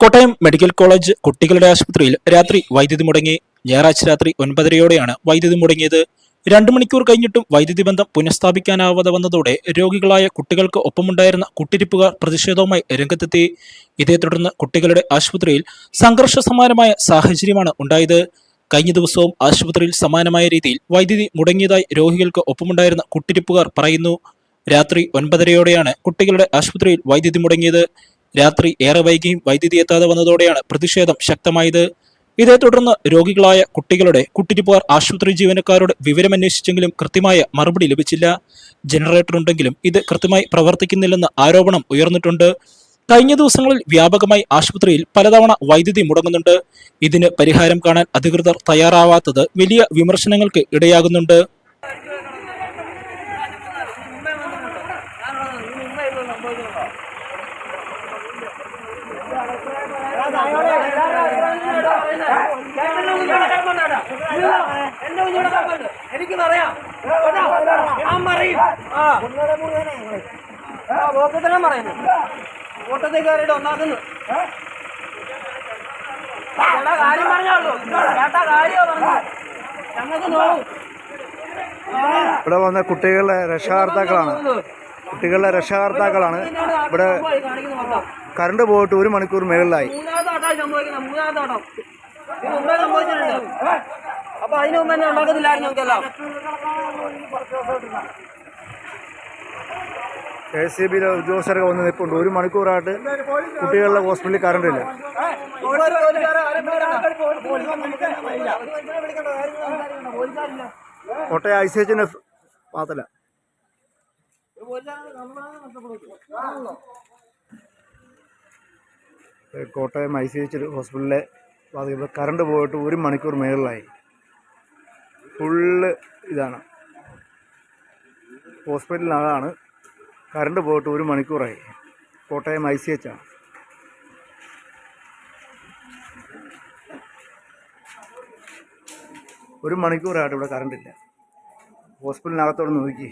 Kottayam medical college കുട്ടികളുടെ ആശുപത്രിയിൽ രാത്രി വൈദ്യുതി മുടങ്ങി. ഞായറാഴ്ച രാത്രി ഒൻപതരയോടെയാണ് വൈദ്യുതി മുടങ്ങിയത്. രണ്ടു മണിക്കൂർ കഴിഞ്ഞിട്ടും വൈദ്യുതി ബന്ധം പുനഃസ്ഥാപിക്കാനാവാതെ വന്നതോടെ രോഗികളായ കുട്ടികൾക്ക് ഒപ്പമുണ്ടായിരുന്ന കുട്ടിരിപ്പുകാർ പ്രതിഷേധവുമായി രംഗത്തെത്തി. ഇതേ തുടർന്ന് കുട്ടികളുടെ ആശുപത്രിയിൽ സംഘർഷ സമാനമായ സാഹചര്യമാണ് ഉണ്ടായത്. കഴിഞ്ഞ ദിവസവും ആശുപത്രിയിൽ സമാനമായ രീതിയിൽ വൈദ്യുതി മുടങ്ങിയതായി രോഗികൾക്ക് ഒപ്പമുണ്ടായിരുന്ന കുട്ടിരിപ്പുകാർ പറയുന്നു. രാത്രി ഒൻപതരയോടെയാണ് കുട്ടികളുടെ ആശുപത്രിയിൽ വൈദ്യുതി മുടങ്ങിയത്. രാത്രി ഏറെ വൈകിയും വൈദ്യുതി എത്താതെ വന്നതോടെയാണ് പ്രതിഷേധം ശക്തമായത് ഇതേ തുടർന്ന് രോഗികളായ കുട്ടികളുടെ കുട്ടിരിപ്പുകാർ ആശുപത്രി ജീവനക്കാരോട് വിവരമന്വേഷിച്ചെങ്കിലും കൃത്യമായ മറുപടി ലഭിച്ചില്ല ജനറേറ്റർ ഉണ്ടെങ്കിലും ഇത് കൃത്യമായി പ്രവർത്തിക്കുന്നില്ലെന്ന ആരോപണം ഉയർന്നിട്ടുണ്ട് കഴിഞ്ഞ ദിവസങ്ങളിൽ വ്യാപകമായി ആശുപത്രിയിൽ പലതവണ വൈദ്യുതി മുടങ്ങുന്നുണ്ട് ഇതിന് പരിഹാരം കാണാൻ അധികൃതർ തയ്യാറാവാത്തത് വലിയ വിമർശനങ്ങൾക്ക് ഇടയാകുന്നുണ്ട് പറയാം ഞാൻ പറയും പറയുന്നു കൂട്ടത്തിൽ കയറിയിട്ട് ഒന്നാക്കുന്നു കാര്യം പറഞ്ഞോളൂ ചേട്ടാ പറഞ്ഞു ഞങ്ങൾക്ക് നോക്കും ഇവിടെ വന്ന കുട്ടികളുടെ രക്ഷാകർത്താക്കളാണ് കുട്ടികളുടെ രക്ഷാകർത്താക്കളാണ്. ഇവിടെ കറണ്ട് പോയിട്ട് ഒരു മണിക്കൂർ മുകളിലായി സംഭവിച്ചിട്ടുണ്ട്. അപ്പൊ അതിന് മുമ്പ് തന്നെ ഉണ്ടാക്കത്തില്ലായിരുന്നു നമുക്കെല്ലാം. കെ എസ് സി ബിയിലെ ഉദ്യോഗസ്ഥരൊക്കെ വന്ന് നിൽപ്പുണ്ട്. ഒരു മണിക്കൂറായിട്ട് കുട്ടികളുടെ ഹോസ്പിറ്റലിൽ കറണ്ട് ഇല്ല കോട്ടയം ഐ സി ഏ, കോട്ടയം ഐ സി എച്ച് ഹോസ്പിറ്റലിലെ ബാധിക്കുന്നത് കറണ്ട് പോയിട്ട് ഒരു മണിക്കൂർ മേളിലായി. ഫുള്ള് ഇതാണ്. ഹോസ്പിറ്റലിനകമാണ് കറണ്ട് പോയിട്ട് ഒരു മണിക്കൂറായി. കോട്ടയം ഐ സി എച്ച് ആണ്. ഒരു മണിക്കൂറായിട്ട് ഇവിടെ കറണ്ടില്ല. ഹോസ്പിറ്റലിനകത്തോട് നോക്കി.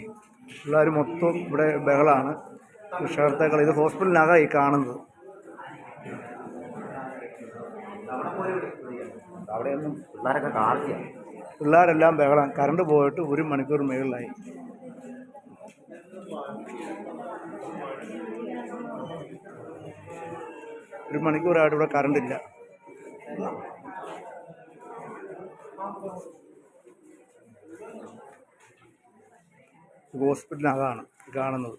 പിള്ളേർ മൊത്തം ഇവിടെ ബഹളാണ്. രക്ഷകർത്താക്കൾ ഇത് ഹോസ്പിറ്റലിനകമായി കാണുന്നത്. അവിടെയൊന്നും പിള്ളേരൊക്കെ കാണില്ല. പിള്ളേരെല്ലാം ബഹളം കറണ്ട് പോയിട്ട് ഒരു മണിക്കൂർ മുകളിലായി. ഒരു മണിക്കൂറായിട്ട് ഇവിടെ കറണ്ട് ഹോസ്പിറ്റലിനകമാണ് കാണുന്നത്.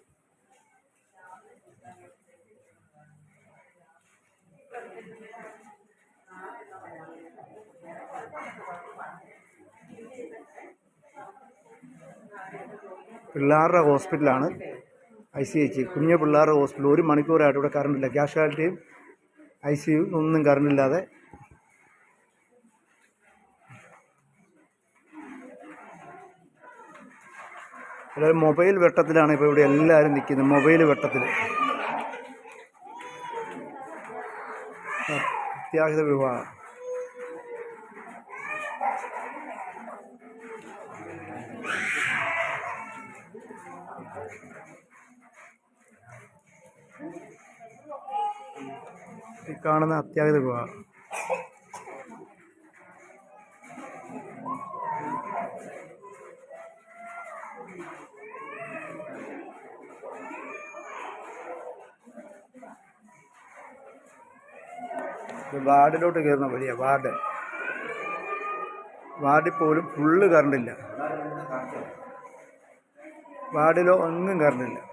പിള്ളേരുടെ ഹോസ്പിറ്റലാണ് ഐ സി എച്ച് കുഞ്ഞു പിള്ളേരുടെ ഹോസ്പിറ്റൽ ഒരു മണിക്കൂറായിട്ട് ഇവിടെ കറണ്ടില്ല ക്യാഷ്വാലിറ്റിയും ഐ സി യു ഒന്നും കറണ്ടില്ലാതെ എല്ലാവരും മൊബൈൽ വെട്ടത്തിലാണ് ഇപ്പോൾ ഇവിടെ എല്ലാവരും നിൽക്കുന്നത്. മൊബൈൽ വെട്ടത്തിൽ അത്യാഹിത വിഭാഗം ഈ കാണുന്ന അത്യാഹിത വിഭാഗം ഇത് വാർഡിലോട്ട് കയറുന്ന വഴിയാ വാർഡ്. വാർഡിൽ പോലും ഫുള്ള് കറണ്ടില്ല. വാർഡിലോ ഒന്നും കറണ്ടില്ല.